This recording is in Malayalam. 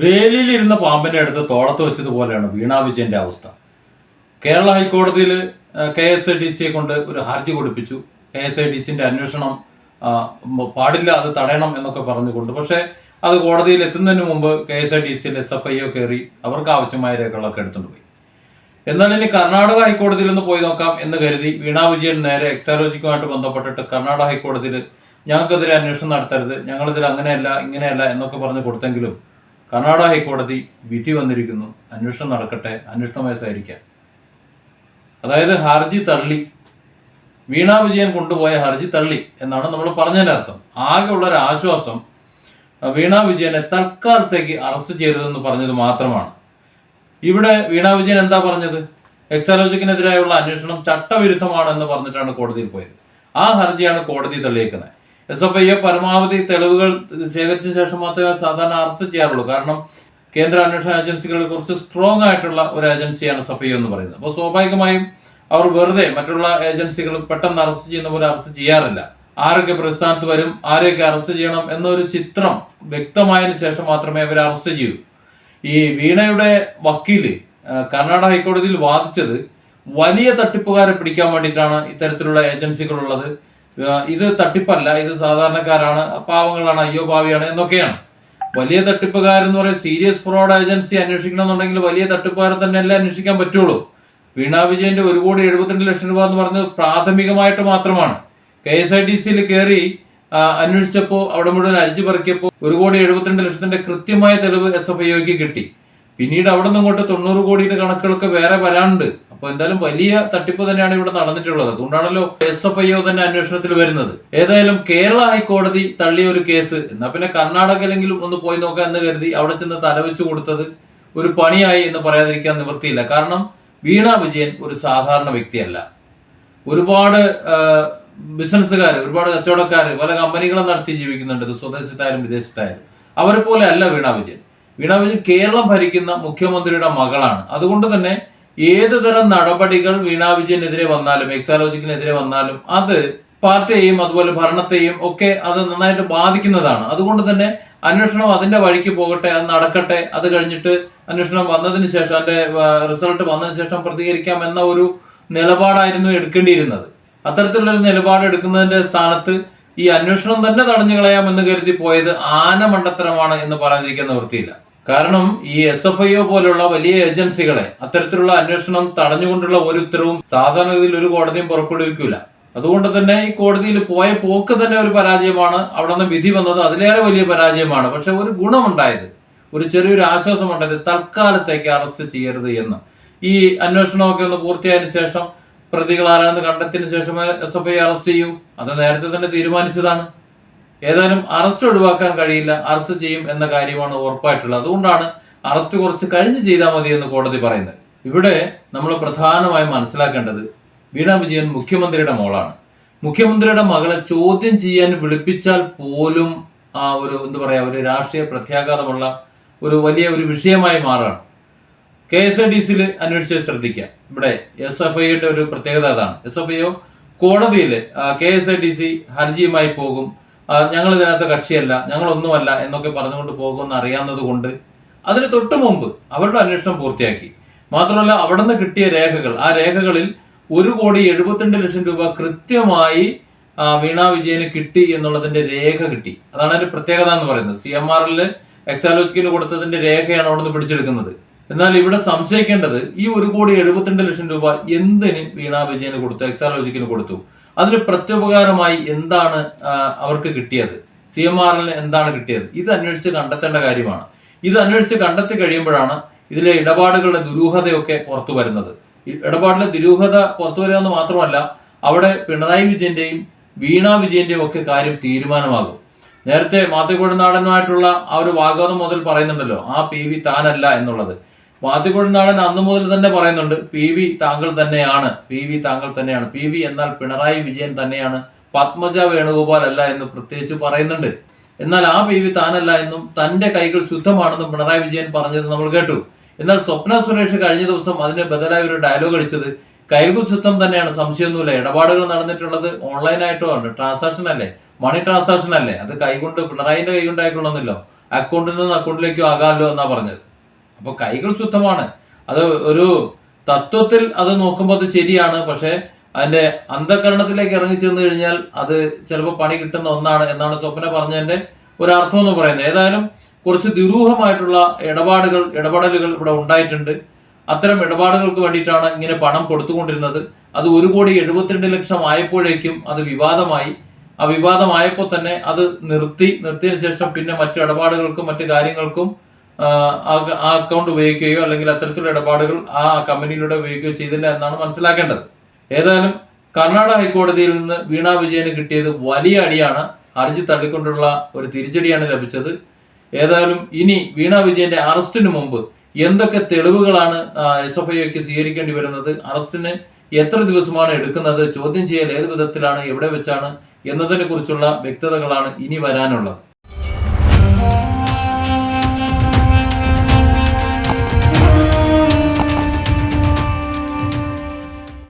വേലിയിലിരുന്ന പാമ്പിന്റെ അടുത്ത് തോളത്ത് വെച്ചതുപോലെയാണ് വീണ വിജയന്റെ അവസ്ഥ. കേരള ഹൈക്കോടതിയിൽ കെ എസ് ഐ ഡി സിയെ കൊണ്ട് ഒരു ഹർജി കൊടുപ്പിച്ചു. കെ എസ് ഐ ഡി സിന്റെ അന്വേഷണം പാടില്ല അത് തടയണം എന്നൊക്കെ പറഞ്ഞുകൊണ്ട് പക്ഷേ അത് കോടതിയിൽ എത്തുന്നതിന് മുമ്പ് കെ എസ് ഐ ഡി സിയിൽ എസ് എഫ് ഐ കയറി അവർക്ക് ആവശ്യമായ രേഖകളൊക്കെ എടുത്തുകൊണ്ട് പോയി. എന്നാൽ ഇനി കർണാടക ഹൈക്കോടതിയിൽ ഒന്ന് പോയി നോക്കാം എന്ന് കരുതി വീണാ വിജയൻ നേരെ എക്സാലോജിക്കുമായിട്ട് ബന്ധപ്പെട്ടിട്ട് കർണാടക ഹൈക്കോടതിയിൽ ഞങ്ങൾക്കെതിരെ അന്വേഷണം നടത്തരുത് ഞങ്ങളിതിൽ അങ്ങനെയല്ല ഇങ്ങനെയല്ല എന്നൊക്കെ പറഞ്ഞ് കൊടുത്തെങ്കിലും കർണാടക ഹൈക്കോടതി വിധി വന്നിരിക്കുന്നു. അന്വേഷണം നടക്കട്ടെ. അന്വേഷണ വയസ്സായിരിക്കാം അതായത് ഹർജി തള്ളി. വീണ വിജയൻ കൊണ്ടുപോയ ഹർജി തള്ളി എന്നാണ് നമ്മൾ പറഞ്ഞതിന്റെ അർത്ഥം. ആകെയുള്ള ഒരു ആശ്വാസം വീണാ വിജയനെ തൽക്കാലത്തേക്ക് അറസ്റ്റ് ചെയ്തതെന്ന് പറഞ്ഞത് മാത്രമാണ്. ഇവിടെ വീണ വിജയൻ എന്താ പറഞ്ഞത്? എക്സാലോജിക്കിനെതിരായുള്ള അന്വേഷണം ചട്ടവിരുദ്ധമാണ് എന്ന് പറഞ്ഞിട്ടാണ് കോടതിയിൽ പോയത്. ആ ഹർജിയാണ് കോടതി തള്ളിയേക്കുന്നത്. എസ് എഫ് ഐ പരമാവധി തെളിവുകൾ ശേഖരിച്ച ശേഷം മാത്രമേ സാധാരണ അറസ്റ്റ് ചെയ്യാറുള്ളൂ. കാരണം കേന്ദ്ര അന്വേഷണ ഏജൻസികളെ കുറിച്ച് സ്ട്രോങ് ആയിട്ടുള്ള ഒരു ഏജൻസിയാണ് എസ് എഫ് ഐ എന്ന് പറയുന്നത്. അപ്പോൾ സ്വാഭാവികമായും അവർ വെറുതെ മറ്റുള്ള ഏജൻസികൾ പെട്ടെന്ന് അറസ്റ്റ് ചെയ്യുന്ന പോലെ അറസ്റ്റ് ചെയ്യാറില്ല. ആരൊക്കെ പ്രസ്ഥാനത്ത് വരും ആരെയൊക്കെ അറസ്റ്റ് ചെയ്യണം എന്നൊരു ചിത്രം വ്യക്തമായതിനു ശേഷം മാത്രമേ അവരെ അറസ്റ്റ് ചെയ്യൂ. ഈ വീണയുടെ വക്കീൽ കർണാടക ഹൈക്കോടതിയിൽ വാദിച്ചത് വലിയ തട്ടിപ്പുകാരെ പിടിക്കാൻ വേണ്ടിയിട്ടാണ് ഇത്തരത്തിലുള്ള ഏജൻസികളുള്ളത്. ഇത് തട്ടിപ്പല്ല. ഇത് സാധാരണക്കാരാണ് പാവങ്ങളാണ് അയ്യോ ഭാവിയാണ് എന്നൊക്കെയാണ്. വലിയ തട്ടിപ്പുകാരെന്ന് പറയുന്നത് സീരിയസ് ഫ്രോഡ് ഏജൻസി അന്വേഷിക്കണമെന്നുണ്ടെങ്കിൽ വലിയ തട്ടിപ്പുകാരെ തന്നെയല്ലേ അന്വേഷിക്കാൻ പറ്റുള്ളൂ. വീണ വിജയന്റെ ഒരു കോടി എഴുപത്തിരണ്ട് ലക്ഷം രൂപ എന്ന് പറഞ്ഞത് പ്രാഥമികമായിട്ട് മാത്രമാണ്. കെ എസ് ഐ ഡി സിയിൽ കയറി അന്വേഷിച്ചപ്പോൾ അവിടെ മുഴുവൻ അരിച്ചു പറിക്കിയപ്പോൾ ഒരു കോടി എഴുപത്തിരണ്ട് ലക്ഷത്തിന്റെ കൃത്യമായ തെളിവ് എസ് എഫ് ഐക്ക് കിട്ടി. പിന്നീട് അവിടെ നിന്ന് ഇങ്ങോട്ട് തൊണ്ണൂറ് കോടിയുടെ കണക്കുകളൊക്കെ വേറെ വരാനുണ്ട്. അപ്പൊ എന്തായാലും വലിയ തട്ടിപ്പ് തന്നെയാണ് ഇവിടെ നടന്നിട്ടുള്ളത്. അതുകൊണ്ടാണല്ലോ എസ് എഫ് ഐ തന്നെ അന്വേഷണത്തിൽ വരുന്നത്. ഏതായാലും കേരള ഹൈക്കോടതി തള്ളിയ ഒരു കേസ്. എന്നാ പിന്നെ കർണാടകയിലെങ്കിലും ഒന്ന് പോയി നോക്കാം എന്ന് കരുതി അവിടെ ചെന്ന് തലവെച്ചു കൊടുത്തത് ഒരു പണിയായി എന്ന് പറയാതിരിക്കാൻ നിവൃത്തിയില്ല. കാരണം വീണ വിജയൻ ഒരു സാധാരണ വ്യക്തിയല്ല. ഒരുപാട് ബിസിനസ്സുകാർ ഒരുപാട് കച്ചവടക്കാർ പല കമ്പനികളും നടത്തി ജീവിക്കുന്നുണ്ട്. സ്വദേശത്തായാലും വിദേശത്തായാലും. അവരെ പോലെ അല്ല വീണ വിജയൻ. വീണ വിജയൻ കേരളം ഭരിക്കുന്ന മുഖ്യമന്ത്രിയുടെ മകളാണ്. അതുകൊണ്ട് തന്നെ ഏത് തരം നടപടികൾ വീണ വിജയനെതിരെ വന്നാലും എക്സാലോജിക്കിനെതിരെ വന്നാലും അത് പാർട്ടിയെയും അതുപോലെ ഭരണത്തെയും ഒക്കെ അത് നന്നായിട്ട് ബാധിക്കുന്നതാണ്. അതുകൊണ്ട് തന്നെ അന്വേഷണം അതിന്റെ വഴിക്ക് പോകട്ടെ അത് നടക്കട്ടെ അത് കഴിഞ്ഞിട്ട് അന്വേഷണം വന്നതിന് ശേഷം അതിന്റെ റിസൾട്ട് വന്നതിന് ശേഷം പ്രതികരിക്കാം എന്ന ഒരു നിലപാടായിരുന്നു എടുക്കേണ്ടിയിരുന്നത്. അത്തരത്തിലുള്ളൊരു നിലപാട് എടുക്കുന്നതിന്റെ സ്ഥാനത്ത് ഈ അന്വേഷണം തന്നെ തടഞ്ഞു കളയാമെന്ന് കരുതി പോയത് ആന മണ്ടത്തരമാണ് എന്ന് പറയാതിരിക്കാൻ നിവൃത്തിയില്ല കാരണം ഈ എസ് എഫ് ഐ ഒ പോലുള്ള വലിയ ഏജൻസികളെ അത്തരത്തിലുള്ള അന്വേഷണം തടഞ്ഞുകൊണ്ടുള്ള ഒരു ഉത്തരവും സാധാരണഗതിയിൽ ഒരു കോടതിയും പുറപ്പെടുവിക്കൂല. അതുകൊണ്ട് തന്നെ ഈ കോടതിയിൽ പോയ പോക്ക് തന്നെ ഒരു പരാജയമാണ്. അവിടെ നിന്ന് വിധി വന്നത് അതിലേറെ വലിയ പരാജയമാണ്. പക്ഷെ ഒരു ഗുണമുണ്ടായത് ഒരു ചെറിയൊരു ആശ്വാസം ഉണ്ടായത് തൽക്കാലത്തേക്ക് അറസ്റ്റ് ചെയ്യരുത് എന്ന്. ഈ അന്വേഷണമൊക്കെ ഒന്ന് പൂർത്തിയായതിനു ശേഷം പ്രതികൾ ആരാണെന്ന് കണ്ടെത്തിയതിനു ശേഷമേ എസ് എഫ് ഐ അറസ്റ്റ് ചെയ്യൂ. അത് നേരത്തെ തന്നെ തീരുമാനിച്ചതാണ്. ഏതായാലും അറസ്റ്റ് ഒഴിവാക്കാൻ കഴിയില്ല അറസ്റ്റ് ചെയ്യും എന്ന കാര്യമാണ് ഉറപ്പായിട്ടുള്ളത്. അതുകൊണ്ടാണ് അറസ്റ്റ് കുറച്ച് കഴിഞ്ഞ് ചെയ്താൽ മതി എന്ന് കോടതി പറയുന്നത്. ഇവിടെ നമ്മൾ പ്രധാനമായും മനസ്സിലാക്കേണ്ടത് വീണ വിജയൻ മുഖ്യമന്ത്രിയുടെ മോളാണ്. മുഖ്യമന്ത്രിയുടെ മകളെ ചോദ്യം ചെയ്യാൻ വിളിപ്പിച്ചാൽ പോലും ആ ഒരു എന്താ പറയാ ഒരു രാഷ്ട്രീയ പ്രത്യാഘാതമുള്ള ഒരു വലിയ ഒരു വിഷയമായി മാറുകയാണ് കെ എസ് ഐ ഡി സിയിൽ അന്വേഷിച്ച് ശ്രദ്ധിക്കുക. ഇവിടെ എസ് എഫ് ഐയുടെ ഒരു പ്രത്യേകത അതാണ്. എസ് എഫ് ഐ കോടതിയിൽ K S I D C ഹർജിയുമായി പോകും ഞങ്ങൾ ഇതിനകത്ത് കക്ഷിയല്ല ഞങ്ങളൊന്നുമല്ല എന്നൊക്കെ പറഞ്ഞുകൊണ്ട് പോകുമെന്ന് അറിയാവുന്നത് കൊണ്ട് അതിന് തൊട്ട് മുമ്പ് അവരുടെ അന്വേഷണം പൂർത്തിയാക്കി. മാത്രമല്ല അവിടെ നിന്ന് കിട്ടിയ രേഖകൾ ആ രേഖകളിൽ ഒരു കോടി എഴുപത്തിരണ്ട് ലക്ഷം രൂപ കൃത്യമായി വീണ വിജയന് കിട്ടി എന്നുള്ളതിന്റെ രേഖ കിട്ടി. അതാണ് അതിന്റെ പ്രത്യേകത എന്ന് പറയുന്നത്. സി എം ആർ എല്ലിൽ എക്സാലോജിക്കിന് കൊടുത്തതിന്റെ രേഖയാണ് അവിടെ നിന്ന് പിടിച്ചെടുക്കുന്നത്. എന്നാൽ ഇവിടെ സംശയിക്കേണ്ടത് ഈ ഒരു കോടി എഴുപത്തിരണ്ട് ലക്ഷം രൂപ എന്തിന് വീണ വിജയന് കൊടുത്തു എക്സാലോജിക്കിന് കൊടുത്തു? അതിന് പ്രത്യുപകാരമായി എന്താണ് അവർക്ക് കിട്ടിയത്? സി എം ആറിന് എന്താണ് കിട്ടിയത്? ഇത് അന്വേഷിച്ച് കണ്ടെത്തേണ്ട കാര്യമാണ്. ഇത് അന്വേഷിച്ച് കണ്ടെത്തി കഴിയുമ്പോഴാണ് ഇതിലെ ഇടപാടുകളുടെ ദുരൂഹതയൊക്കെ പുറത്തു വരുന്നത്. ഇടപാടിലെ ദുരൂഹത പുറത്തു വരിക എന്ന് മാത്രമല്ല അവിടെ പിണറായി വിജയന്റെയും വീണ വിജയന്റെയും ഒക്കെ കാര്യം തീരുമാനമാകും. നേരത്തെ മാത്യക്കൊഴുനാടനുമായിട്ടുള്ള ആ ഒരു വാഗ്വാദം മുതൽ പറയുന്നുണ്ടല്ലോ ആ പി വി താനല്ല എന്നുള്ളത്. മാത്യക്കൊഴുനാടൻ അന്ന് മുതൽ തന്നെ പറയുന്നുണ്ട് പി വി താങ്കൾ തന്നെയാണ് പി വി താങ്കൾ തന്നെയാണ് പി വി എന്നാൽ പിണറായി വിജയൻ തന്നെയാണ് പത്മജ വേണുഗോപാൽ അല്ല എന്ന് പ്രത്യേകിച്ച് പറയുന്നുണ്ട്. എന്നാൽ ആ പി വി താനല്ല എന്നും തന്റെ കൈകൾ ശുദ്ധമാണെന്നും പിണറായി വിജയൻ പറഞ്ഞത് നമ്മൾ കേട്ടു. എന്നാൽ സ്വപ്ന സുരേഷ് കഴിഞ്ഞ ദിവസം അതിന് ബദലായി ഒരു ഡയലോഗ് അടിച്ചത് കൈകൾ ശുദ്ധം തന്നെയാണ് സംശയമൊന്നുമില്ല ഇടപാടുകൾ നടന്നിട്ടുള്ളത് ഓൺലൈനായിട്ടോ ആണ് ട്രാൻസാക്ഷൻ അല്ലേ മണി ട്രാൻസാക്ഷൻ അല്ലേ അത് കൈകൊണ്ട് പിണറായിന്റെ കൈകൊണ്ടായിക്കൊള്ളുന്നില്ലോ അക്കൗണ്ടിൽ നിന്ന് അക്കൗണ്ടിലേക്കോ ആകാമല്ലോ എന്നാ പറഞ്ഞത്. അപ്പൊ കൈകൾ ശുദ്ധമാണ്. അത് ഒരു തത്വത്തിൽ അത് നോക്കുമ്പോൾ അത് ശരിയാണ്. പക്ഷേ അതിന്റെ അന്ധകരണത്തിലേക്ക് ഇറങ്ങി ചെന്ന് കഴിഞ്ഞാൽ അത് ചിലപ്പോൾ പണി കിട്ടുന്ന ഒന്നാണ് എന്നാണ് സ്വപ്ന പറഞ്ഞതിന്റെ ഒരു അർത്ഥം എന്ന് പറയുന്നത്. ഏതായാലും കുറച്ച് ദുരൂഹമായിട്ടുള്ള ഇടപാടുകൾ ഇടപെടലുകൾ ഇവിടെ ഉണ്ടായിട്ടുണ്ട്. അത്തരം ഇടപാടുകൾക്ക് വേണ്ടിയിട്ടാണ് ഇങ്ങനെ പണം കൊടുത്തുകൊണ്ടിരുന്നത്. അത് ഒരു കോടി എഴുപത്തിരണ്ട് ലക്ഷം ആയപ്പോഴേക്കും അത് വിവാദമായി. ആ വിവാദമായപ്പോൾ തന്നെ അത് നിർത്തി. നിർത്തിയതിനു ശേഷം പിന്നെ മറ്റു ഇടപാടുകൾക്കും മറ്റു കാര്യങ്ങൾക്കും ആ അക്കൗണ്ട് ഉപയോഗിക്കുകയോ അല്ലെങ്കിൽ അത്തരത്തിലുള്ള ഇടപാടുകൾ ആ കമ്പനിയിലൂടെ ഉപയോഗിക്കുകയോ ചെയ്തില്ല എന്നാണ് മനസ്സിലാക്കേണ്ടത്. ഏതായാലും കർണാടക ഹൈക്കോടതിയിൽ നിന്ന് വീണാ വിജയന് കിട്ടിയത് വലിയ അടിയാണ്. ഹർജി തള്ളിക്കൊണ്ടുള്ള ഒരു തിരിച്ചടിയാണ് ലഭിച്ചത്. ഏതായാലും ഇനി വീണാ വിജയന്റെ അറസ്റ്റിന് മുമ്പ് എന്തൊക്കെ തെളിവുകളാണ് എസ് എഫ് ഐക്ക് സ്വീകരിക്കേണ്ടി വരുന്നത് അറസ്റ്റിന് എത്ര ദിവസമാണ് എടുക്കുന്നത് ചോദ്യം ചെയ്യൽ ഏത് വിധത്തിലാണ് എവിടെ വെച്ചാണ് എന്നതിനെ കുറിച്ചുള്ള വ്യക്തതകളാണ് ഇനി വരാനുള്ളത്.